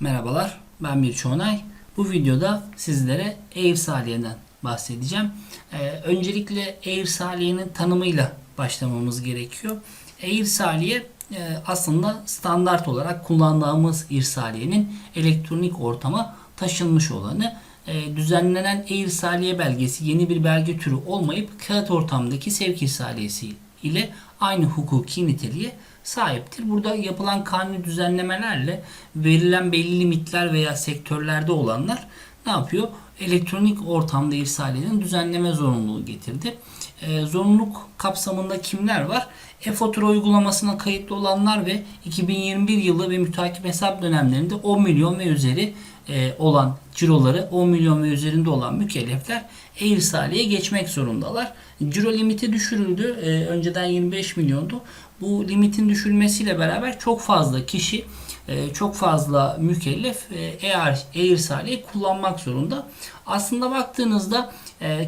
Merhabalar, ben bir Çoğunay. Bu videoda sizlere Air Saliye'den bahsedeceğim. Ee, öncelikle Air Saliye'nin tanımıyla başlamamız gerekiyor. Air Saliye e, aslında standart olarak kullandığımız irsaliyenin elektronik ortama taşınmış olanı. E, düzenlenen Air Saliye belgesi yeni bir belge türü olmayıp kağıt ortamdaki sevk irsaliyesi ile aynı hukuki niteliğe sahiptir. Burada yapılan kanuni düzenlemelerle verilen belli limitler veya sektörlerde olanlar ne yapıyor? Elektronik ortamda irsaliyenin düzenleme zorunluluğu getirdi. Ee, zorunluluk kapsamında kimler var? E-fatura uygulamasına kayıtlı olanlar ve 2021 yılı ve mütakip hesap dönemlerinde 10 milyon ve üzeri e, olan ciroları 10 milyon ve üzerinde olan mükellefler e-irsaliye geçmek zorundalar. Ciro limiti düşürüldü. E, önceden 25 milyondu. Bu limitin düşürülmesiyle beraber çok fazla kişi e, çok fazla mükellef e, e-irsaliye kullanmak zorunda. Aslında baktığınızda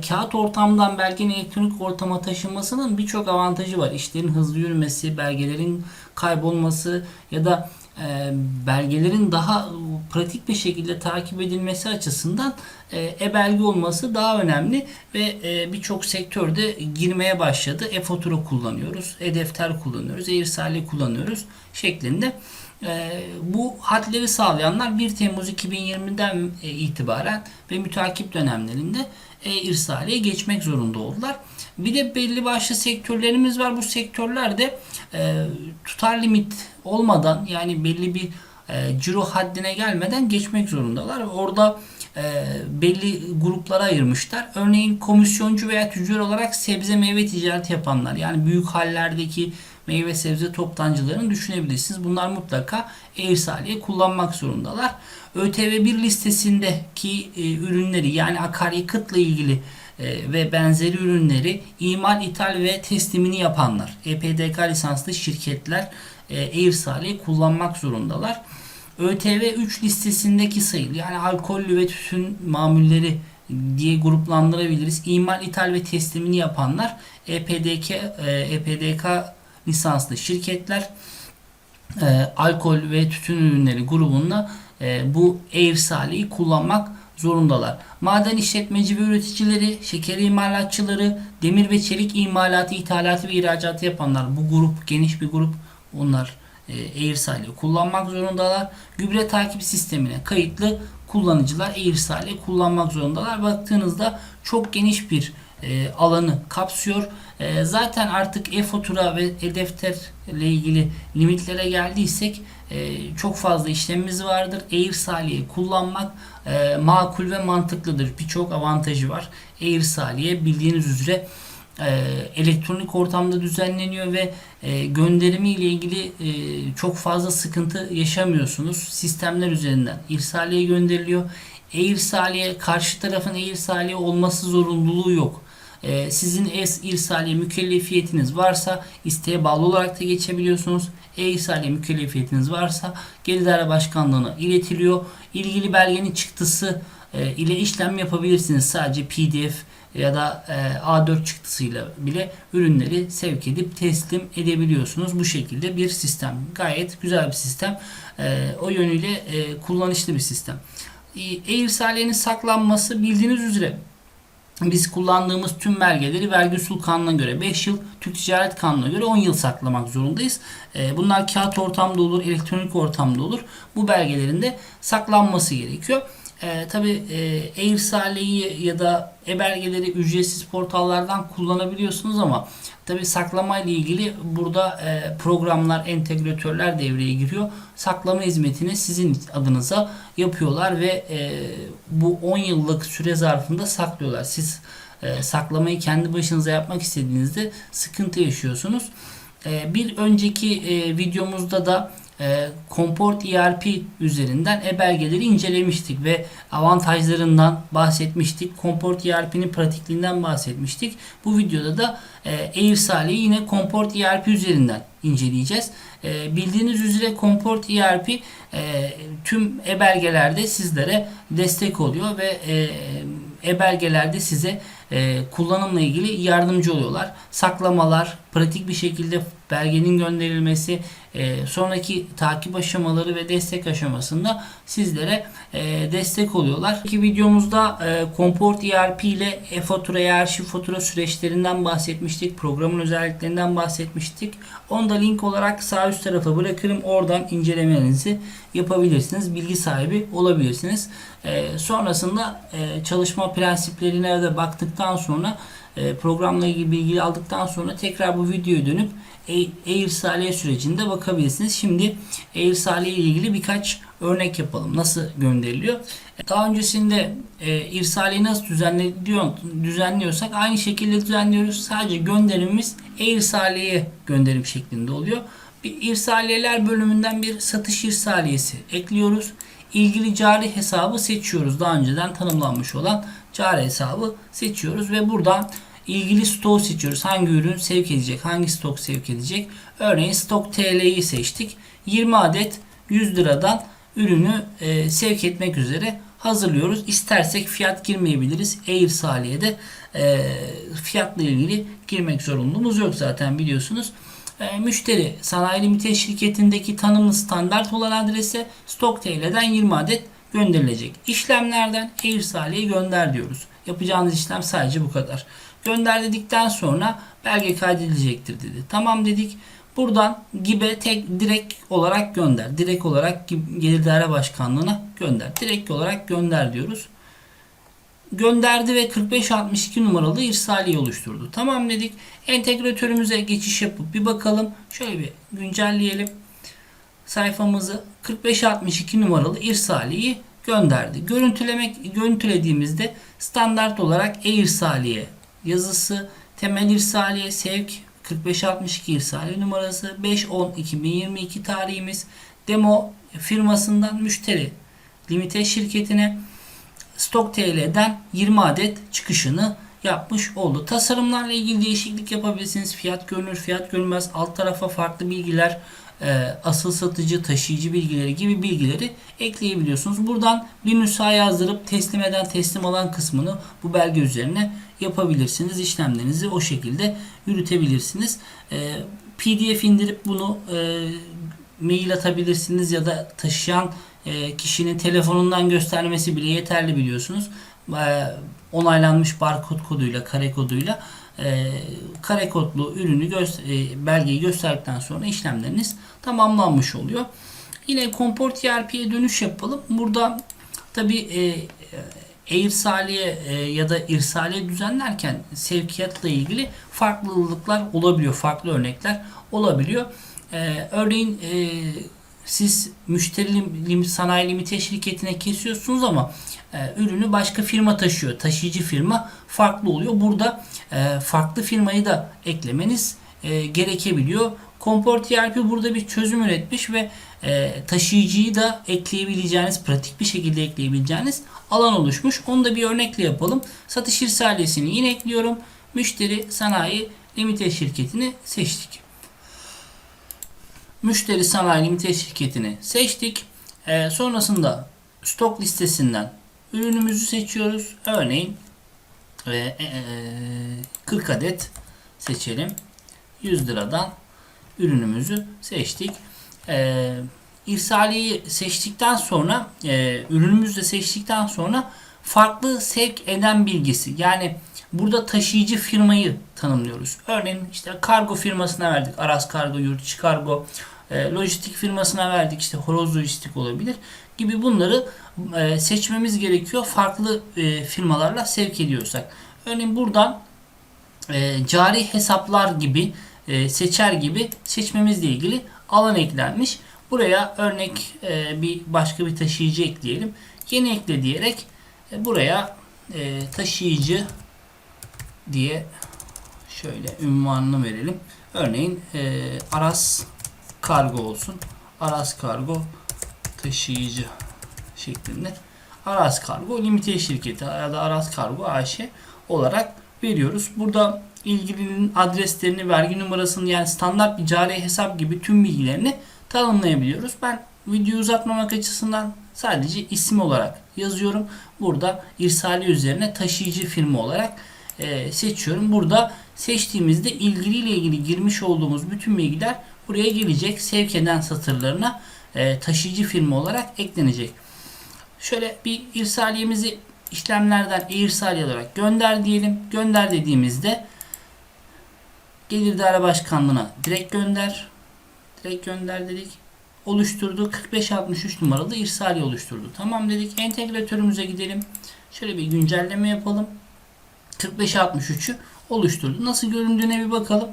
kağıt ortamdan belgenin elektronik ortama taşınmasının birçok avantajı var. İşlerin hızlı yürümesi, belgelerin kaybolması ya da e, belgelerin daha pratik bir şekilde takip edilmesi açısından e, e-belge olması daha önemli ve e, birçok sektörde girmeye başladı. E-fatura kullanıyoruz, e-defter kullanıyoruz, e-irsaliye kullanıyoruz şeklinde. Bu hadleri sağlayanlar 1 Temmuz 2020'den e, itibaren ve mütakip dönemlerinde e-irsaliye geçmek zorunda oldular. Bir de belli başlı sektörlerimiz var. Bu sektörlerde e, tutar limit olmadan yani belli bir e, ciro haddine gelmeden geçmek zorundalar. Orada e, belli gruplara ayırmışlar. Örneğin komisyoncu veya tüccar olarak sebze meyve ticareti yapanlar yani büyük hallerdeki meyve sebze toptancılarını düşünebilirsiniz. Bunlar mutlaka e-irsaliye kullanmak zorundalar. ÖTV1 listesindeki e, ürünleri yani akaryakıtla ilgili e, ve benzeri ürünleri imal, ithal ve teslimini yapanlar, EPDK lisanslı şirketler e, kullanmak zorundalar. ÖTV 3 listesindeki sayılı yani alkollü ve tütün mamulleri diye gruplandırabiliriz. İmal, ithal ve teslimini yapanlar EPDK, e, EPDK lisanslı şirketler e, alkol ve tütün ürünleri grubunda e, bu e-irsaliyi kullanmak zorundalar. Maden işletmeci ve üreticileri, şeker imalatçıları, demir ve çelik imalatı, ithalatı ve ihracatı yapanlar bu grup geniş bir grup. Onlar e, kullanmak zorundalar. Gübre takip sistemine kayıtlı kullanıcılar e-irsaliye kullanmak zorundalar. Baktığınızda çok geniş bir e, alanı kapsıyor. E, zaten artık e-fatura ve e-defter ile ilgili limitlere geldiysek e, çok fazla işlemimiz vardır. E-irsaliye kullanmak e, makul ve mantıklıdır. Birçok avantajı var. E-irsaliye bildiğiniz üzere e, elektronik ortamda düzenleniyor ve e, gönderimi ile ilgili e, çok fazla sıkıntı yaşamıyorsunuz. Sistemler üzerinden irsaliye gönderiliyor. E-irsaliye karşı tarafın e-irsaliye olması zorunluluğu yok. E, sizin e-irsaliye mükellefiyetiniz varsa isteğe bağlı olarak da geçebiliyorsunuz. E-irsaliye mükellefiyetiniz varsa Gelir İdare Başkanlığı'na iletiliyor. İlgili belgenin çıktısı e, ile işlem yapabilirsiniz. Sadece PDF ya da e, A4 çıktısıyla bile ürünleri sevk edip teslim edebiliyorsunuz. Bu şekilde bir sistem. Gayet güzel bir sistem. E, o yönüyle e, kullanışlı bir sistem. E, E-irsaliyenin saklanması bildiğiniz üzere biz kullandığımız tüm belgeleri vergi usul kanuna göre 5 yıl, Türk Ticaret Kanunu'na göre 10 yıl saklamak zorundayız. E, bunlar kağıt ortamda olur, elektronik ortamda olur. Bu belgelerin de saklanması gerekiyor. E, Tabi e, e-irsaliyeyi ya da e-belgeleri ücretsiz portallardan kullanabiliyorsunuz ama tabi saklama ile ilgili burada e, programlar, entegratörler devreye giriyor. Saklama hizmetini sizin adınıza yapıyorlar ve e, bu 10 yıllık süre zarfında saklıyorlar. Siz e, saklamayı kendi başınıza yapmak istediğinizde sıkıntı yaşıyorsunuz. E, bir önceki e, videomuzda da e, Comport ERP üzerinden e-belgeleri incelemiştik ve avantajlarından bahsetmiştik. Comport ERP'nin pratikliğinden bahsetmiştik. Bu videoda da e, yine Comport ERP üzerinden inceleyeceğiz. E, bildiğiniz üzere Comport ERP e, tüm e-belgelerde sizlere destek oluyor ve e, e-belgelerde size e, kullanımla ilgili yardımcı oluyorlar. Saklamalar, pratik bir şekilde belgenin gönderilmesi, e, sonraki takip aşamaları ve destek aşamasında sizlere e, destek oluyorlar. İki videomuzda e, Comport ERP ile e-fatura, e-arşiv fatura süreçlerinden bahsetmiştik. Programın özelliklerinden bahsetmiştik. Onu da link olarak sağ üst tarafa bırakırım. Oradan incelemelerinizi yapabilirsiniz. Bilgi sahibi olabilirsiniz. E, sonrasında e, çalışma prensiplerine de baktıktan sonra e, programla ilgili bilgi aldıktan sonra tekrar bu videoya dönüp e-irsaliye sürecinde bakabilirsiniz. Şimdi e-irsaliye ile ilgili birkaç örnek yapalım. Nasıl gönderiliyor? Daha öncesinde e, irsaliyeyi nasıl düzenliyor, düzenliyorsak aynı şekilde düzenliyoruz. Sadece gönderimimiz e-irsaliyeye gönderim şeklinde oluyor. Bir irsaliyeler bölümünden bir satış irsaliyesi ekliyoruz. İlgili cari hesabı seçiyoruz. Daha önceden tanımlanmış olan cari hesabı seçiyoruz ve buradan ilgili stoğu seçiyoruz. Hangi ürün sevk edecek, hangi stok sevk edecek. Örneğin stok TL'yi seçtik. 20 adet 100 liradan ürünü e, sevk etmek üzere hazırlıyoruz. İstersek fiyat girmeyebiliriz. E-irsaliye'de e, fiyatla ilgili girmek zorunluluğumuz yok zaten biliyorsunuz. E, müşteri sanayi limite şirketindeki tanımlı standart olan adrese stok TL'den 20 adet gönderilecek. İşlemlerden e-irsaliye gönder diyoruz. Yapacağınız işlem sadece bu kadar. Gönder dedikten sonra belge kaydedilecektir dedi. Tamam dedik. Buradan GİB'e tek direkt olarak gönder. Direkt olarak Gelir Daire Başkanlığı'na gönder. Direkt olarak gönder diyoruz. Gönderdi ve 4562 numaralı irsaliye oluşturdu. Tamam dedik. Entegratörümüze geçiş yapıp bir bakalım. Şöyle bir güncelleyelim. Sayfamızı 4562 numaralı irsaliyeyi gönderdi. Görüntülemek görüntülediğimizde standart olarak e-irsaliye yazısı, temel irsaliye, sevk 4562 irsaliye numarası 5-10-2022 tarihimiz demo firmasından müşteri limite şirketine stok TL'den 20 adet çıkışını yapmış oldu. Tasarımlarla ilgili değişiklik yapabilirsiniz. Fiyat görünür, fiyat görünmez. Alt tarafa farklı bilgiler, e, asıl satıcı, taşıyıcı bilgileri gibi bilgileri ekleyebiliyorsunuz. Buradan bir nüsha yazdırıp teslim eden, teslim alan kısmını bu belge üzerine yapabilirsiniz. İşlemlerinizi o şekilde yürütebilirsiniz. E, PDF indirip bunu e, mail atabilirsiniz ya da taşıyan kişinin telefonundan göstermesi bile yeterli biliyorsunuz. Onaylanmış barkod koduyla, kare koduyla e, kare kodlu ürünü göster e, belgeyi gösterdikten sonra işlemleriniz tamamlanmış oluyor. Yine Comport ERP'ye dönüş yapalım. Burada tabi e, e-irsaliye e, ya da irsaliye düzenlerken sevkiyatla ilgili farklılıklar olabiliyor. Farklı örnekler olabiliyor. E, örneğin e, siz müşteri sanayi limite şirketine kesiyorsunuz ama e, ürünü başka firma taşıyor. Taşıyıcı firma farklı oluyor. Burada e, farklı firmayı da eklemeniz e, gerekebiliyor. Comport ERP burada bir çözüm üretmiş ve e, taşıyıcıyı da ekleyebileceğiniz, pratik bir şekilde ekleyebileceğiniz alan oluşmuş. Onu da bir örnekle yapalım. Satış irsaliyesini yine ekliyorum. Müşteri sanayi limite şirketini seçtik. Müşteri sanayi limite şirketini seçtik. E, sonrasında stok listesinden ürünümüzü seçiyoruz. Örneğin e, e, 40 adet seçelim. 100 liradan ürünümüzü seçtik. E, irsaliyi seçtikten sonra e, ürünümüzü de seçtikten sonra farklı sevk eden bilgisi yani burada taşıyıcı firmayı tanımlıyoruz. Örneğin işte kargo firmasına verdik. Aras Kargo, Yurt Kargo, e, lojistik firmasına verdik. işte Horoz Lojistik olabilir gibi bunları e, seçmemiz gerekiyor. Farklı e, firmalarla sevk ediyorsak. Örneğin buradan e, cari hesaplar gibi e, seçer gibi seçmemizle ilgili alan eklenmiş. Buraya örnek e, bir başka bir taşıyıcı ekleyelim. Yeni ekle diyerek e, buraya e, taşıyıcı diye şöyle ünvanını verelim. Örneğin e, Aras Kargo olsun. Aras Kargo taşıyıcı şeklinde. Aras Kargo limite şirketi ya da Aras Kargo AŞ olarak veriyoruz. Burada ilgilinin adreslerini, vergi numarasını yani standart bir cari hesap gibi tüm bilgilerini tanımlayabiliyoruz. Ben videoyu uzatmamak açısından sadece isim olarak yazıyorum. Burada irsali üzerine taşıyıcı firma olarak e, seçiyorum. Burada seçtiğimizde ilgiliyle ilgili girmiş olduğumuz bütün bilgiler buraya gelecek. Sevk eden satırlarına e, taşıyıcı firma olarak eklenecek. Şöyle bir irsaliyemizi işlemlerden e-irsaliye olarak gönder diyelim. Gönder dediğimizde Gelir İdare Başkanlığı'na direkt gönder. Direkt gönder dedik. Oluşturdu. 4563 numaralı irsaliye oluşturdu. Tamam dedik. Entegratörümüze gidelim. Şöyle bir güncelleme yapalım. 4563'ü oluşturdu. Nasıl göründüğüne bir bakalım.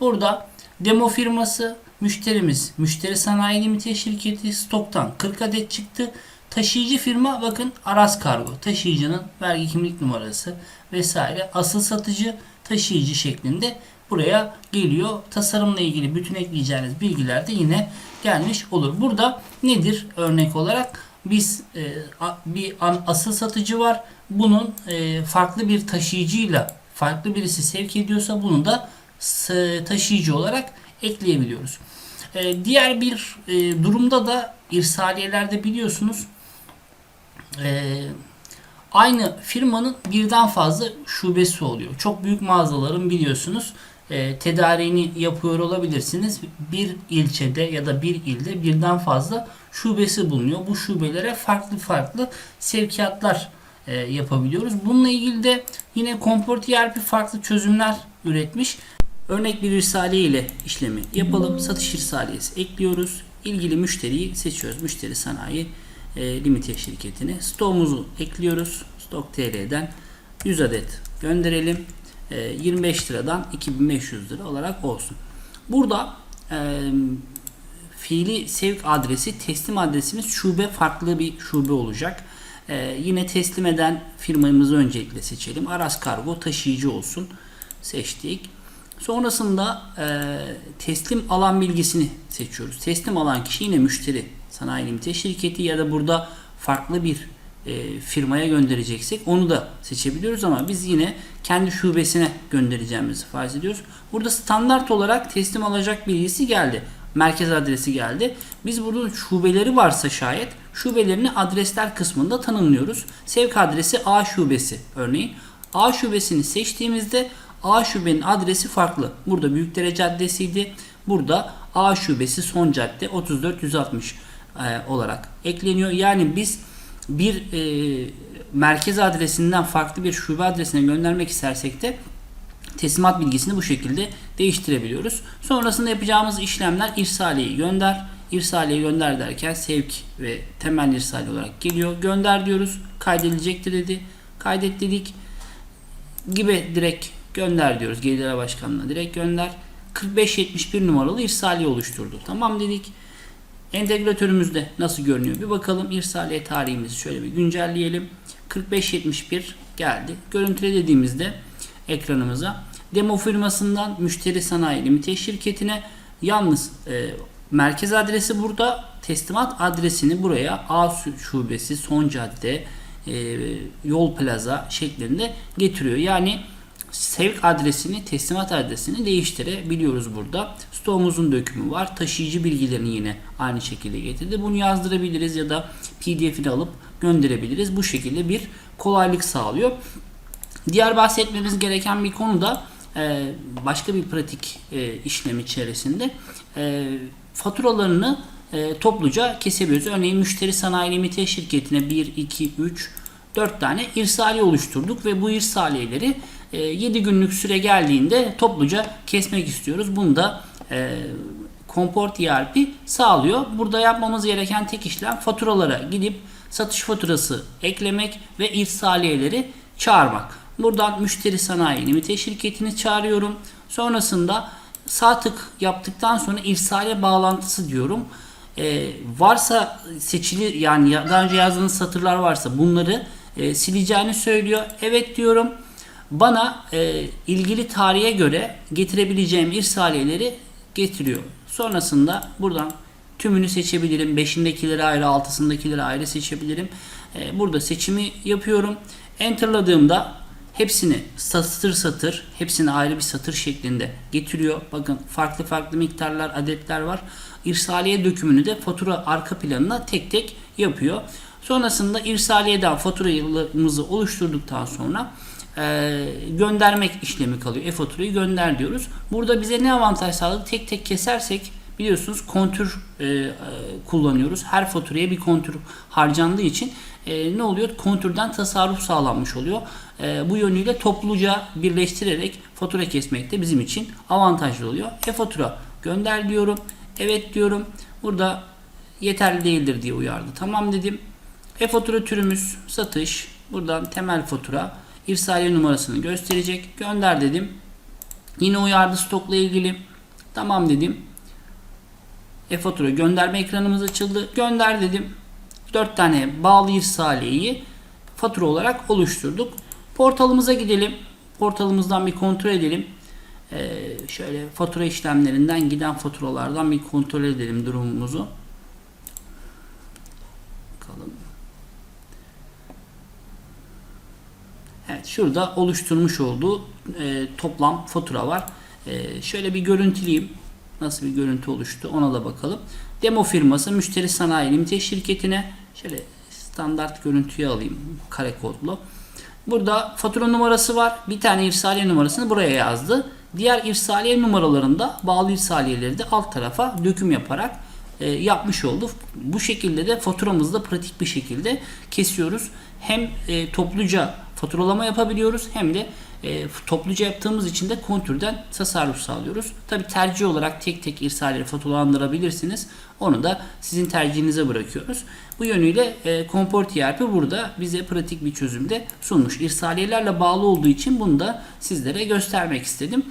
Burada demo firması müşterimiz Müşteri Sanayi Limite Şirketi stoktan 40 adet çıktı. Taşıyıcı firma bakın Aras Kargo. Taşıyıcının vergi kimlik numarası vesaire. Asıl satıcı taşıyıcı şeklinde buraya geliyor. Tasarımla ilgili bütün ekleyeceğiniz bilgiler de yine gelmiş olur. Burada nedir örnek olarak? Biz e, a- bir an- asıl satıcı var. Bunun e, farklı bir taşıyıcıyla farklı birisi sevk ediyorsa bunu da taşıyıcı olarak ekleyebiliyoruz. E, diğer bir e, durumda da irsaliyelerde biliyorsunuz e, aynı firmanın birden fazla şubesi oluyor. Çok büyük mağazaların biliyorsunuz e, tedariğini yapıyor olabilirsiniz. Bir ilçede ya da bir ilde birden fazla şubesi bulunuyor. Bu şubelere farklı farklı sevkiyatlar e, yapabiliyoruz. Bununla ilgili de yine Comport ERP farklı çözümler üretmiş. Örnek bir irsaliye ile işlemi yapalım. Satış irsaliyesi ekliyoruz. İlgili müşteriyi seçiyoruz. Müşteri sanayi e, limite şirketini. Stoğumuzu ekliyoruz. Stok TL'den 100 adet gönderelim. E, 25 liradan 2500 lira olarak olsun. Burada e, fiili sevk adresi teslim adresimiz şube farklı bir şube olacak. E, yine teslim eden firmamızı öncelikle seçelim. Aras Kargo taşıyıcı olsun. Seçtik. Sonrasında e, teslim alan bilgisini seçiyoruz. Teslim alan kişi yine müşteri sanayi limite şirketi ya da burada farklı bir e, firmaya göndereceksek onu da seçebiliyoruz ama biz yine kendi şubesine göndereceğimizi farz ediyoruz. Burada standart olarak teslim alacak bilgisi geldi. Merkez adresi geldi. Biz burada şubeleri varsa şayet şubelerini adresler kısmında tanımlıyoruz. Sevk adresi A şubesi örneğin. A şubesini seçtiğimizde A şubenin adresi farklı. Burada Büyükdere Caddesi'ydi. Burada A şubesi son cadde 34160 e, olarak ekleniyor. Yani biz bir e, merkez adresinden farklı bir şube adresine göndermek istersek de teslimat bilgisini bu şekilde değiştirebiliyoruz. Sonrasında yapacağımız işlemler irsaliyeyi gönder. İrsaliye gönder derken sevk ve temel irsali olarak geliyor. Gönder diyoruz. Kaydedilecektir dedi. Kaydet dedik. Gibi direkt gönder diyoruz. Gelirler Başkanlığı'na direkt gönder. 4571 numaralı irsaliye oluşturdu. Tamam dedik. Entegratörümüzde nasıl görünüyor bir bakalım. İrsaliye tarihimizi şöyle bir güncelleyelim. 4571 geldi. Görüntüle dediğimizde ekranımıza demo firmasından müşteri sanayi limite şirketine yalnız e, merkez adresi burada teslimat adresini buraya A şubesi son cadde e, yol plaza şeklinde getiriyor. Yani sevk adresini, teslimat adresini değiştirebiliyoruz burada. Stoğumuzun dökümü var. Taşıyıcı bilgilerini yine aynı şekilde getirdi. Bunu yazdırabiliriz ya da PDF'ini alıp gönderebiliriz. Bu şekilde bir kolaylık sağlıyor. Diğer bahsetmemiz gereken bir konu da e, başka bir pratik e, işlem içerisinde e, faturalarını topluca kesebiliyoruz. Örneğin müşteri sanayi limite şirketine 1, 2, 3, 4 tane irsaliye oluşturduk ve bu irsaliyeleri 7 günlük süre geldiğinde topluca kesmek istiyoruz. Bunu da e, Comport ERP sağlıyor. Burada yapmamız gereken tek işlem faturalara gidip satış faturası eklemek ve irsaliyeleri çağırmak. Buradan müşteri sanayi limite şirketini çağırıyorum. Sonrasında sağ tık yaptıktan sonra irsaliye bağlantısı diyorum. Ee, varsa seçili yani daha önce yazdığınız satırlar varsa bunları e, sileceğini söylüyor. Evet diyorum. Bana e, ilgili tarihe göre getirebileceğim irsaliyeleri getiriyor. Sonrasında buradan tümünü seçebilirim. Beşindekileri ayrı, altısındakileri ayrı seçebilirim. E, burada seçimi yapıyorum. Enter'ladığımda hepsini satır satır, hepsini ayrı bir satır şeklinde getiriyor. Bakın farklı farklı miktarlar, adetler var. İrsaliye dökümünü de fatura arka planına tek tek yapıyor. Sonrasında irsaliyeden faturamızı oluşturduktan sonra e, göndermek işlemi kalıyor. E-faturayı gönder diyoruz. Burada bize ne avantaj sağladı? Tek tek kesersek biliyorsunuz kontür e, e, kullanıyoruz. Her faturaya bir kontür harcandığı için e, ne oluyor? Kontürden tasarruf sağlanmış oluyor. E, bu yönüyle topluca birleştirerek fatura kesmek de bizim için avantajlı oluyor. E-fatura gönder diyorum. Evet diyorum. Burada yeterli değildir diye uyardı. Tamam dedim. E-fatura türümüz satış. Buradan temel fatura. İrsaliye numarasını gösterecek. Gönder dedim. Yine uyardı stokla ilgili. Tamam dedim. E-fatura gönderme ekranımız açıldı. Gönder dedim. 4 tane bağlı irsaliyeyi fatura olarak oluşturduk. Portalımıza gidelim. Portalımızdan bir kontrol edelim. Ee, şöyle fatura işlemlerinden giden faturalardan bir kontrol edelim durumumuzu. Bakalım. Evet şurada oluşturmuş olduğu e, toplam fatura var. E, şöyle bir görüntüleyeyim. Nasıl bir görüntü oluştu ona da bakalım. Demo firması Müşteri Sanayi Limited şirketine şöyle standart görüntüyü alayım kare kodlu. Burada fatura numarası var. Bir tane irsaliye numarasını buraya yazdı. Diğer irsaliye numaralarında bağlı irsaliyeleri de alt tarafa döküm yaparak e, yapmış oldu. Bu şekilde de faturamızı da pratik bir şekilde kesiyoruz. Hem e, topluca faturalama yapabiliyoruz hem de e, topluca yaptığımız için de kontürden tasarruf sağlıyoruz. Tabi tercih olarak tek tek irsaliyeleri faturalandırabilirsiniz. Onu da sizin tercihinize bırakıyoruz. Bu yönüyle e, Comport ERP burada bize pratik bir çözümde sunmuş. İrsaliyelerle bağlı olduğu için bunu da sizlere göstermek istedim.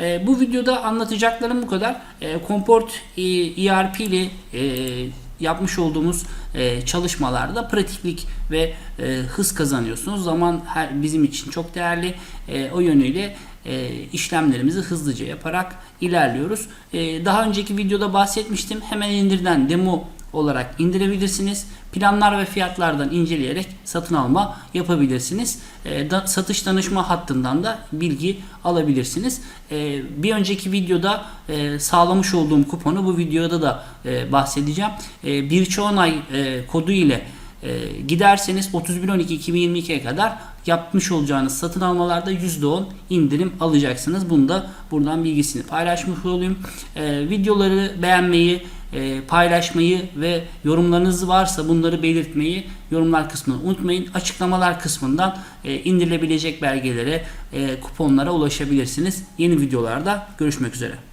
E, bu videoda anlatacaklarım bu kadar. E, Comport e, ERP ile e, yapmış olduğumuz e, çalışmalarda pratiklik ve e, hız kazanıyorsunuz. Zaman her bizim için çok değerli. E, o yönüyle e, işlemlerimizi hızlıca yaparak ilerliyoruz. E, daha önceki videoda bahsetmiştim. Hemen indirden demo olarak indirebilirsiniz. Planlar ve fiyatlardan inceleyerek satın alma yapabilirsiniz. E, da, satış danışma hattından da bilgi alabilirsiniz. E, bir önceki videoda e, sağlamış olduğum kuponu bu videoda da e, bahsedeceğim. E, Birçoğunay e, kodu ile e, giderseniz 31.12.2022'ye kadar yapmış olacağınız satın almalarda %10 indirim alacaksınız. Bunu da buradan bilgisini paylaşmış olayım. E, videoları beğenmeyi, e, paylaşmayı ve yorumlarınız varsa bunları belirtmeyi yorumlar kısmını unutmayın. Açıklamalar kısmından e, indirilebilecek belgelere, e, kuponlara ulaşabilirsiniz. Yeni videolarda görüşmek üzere.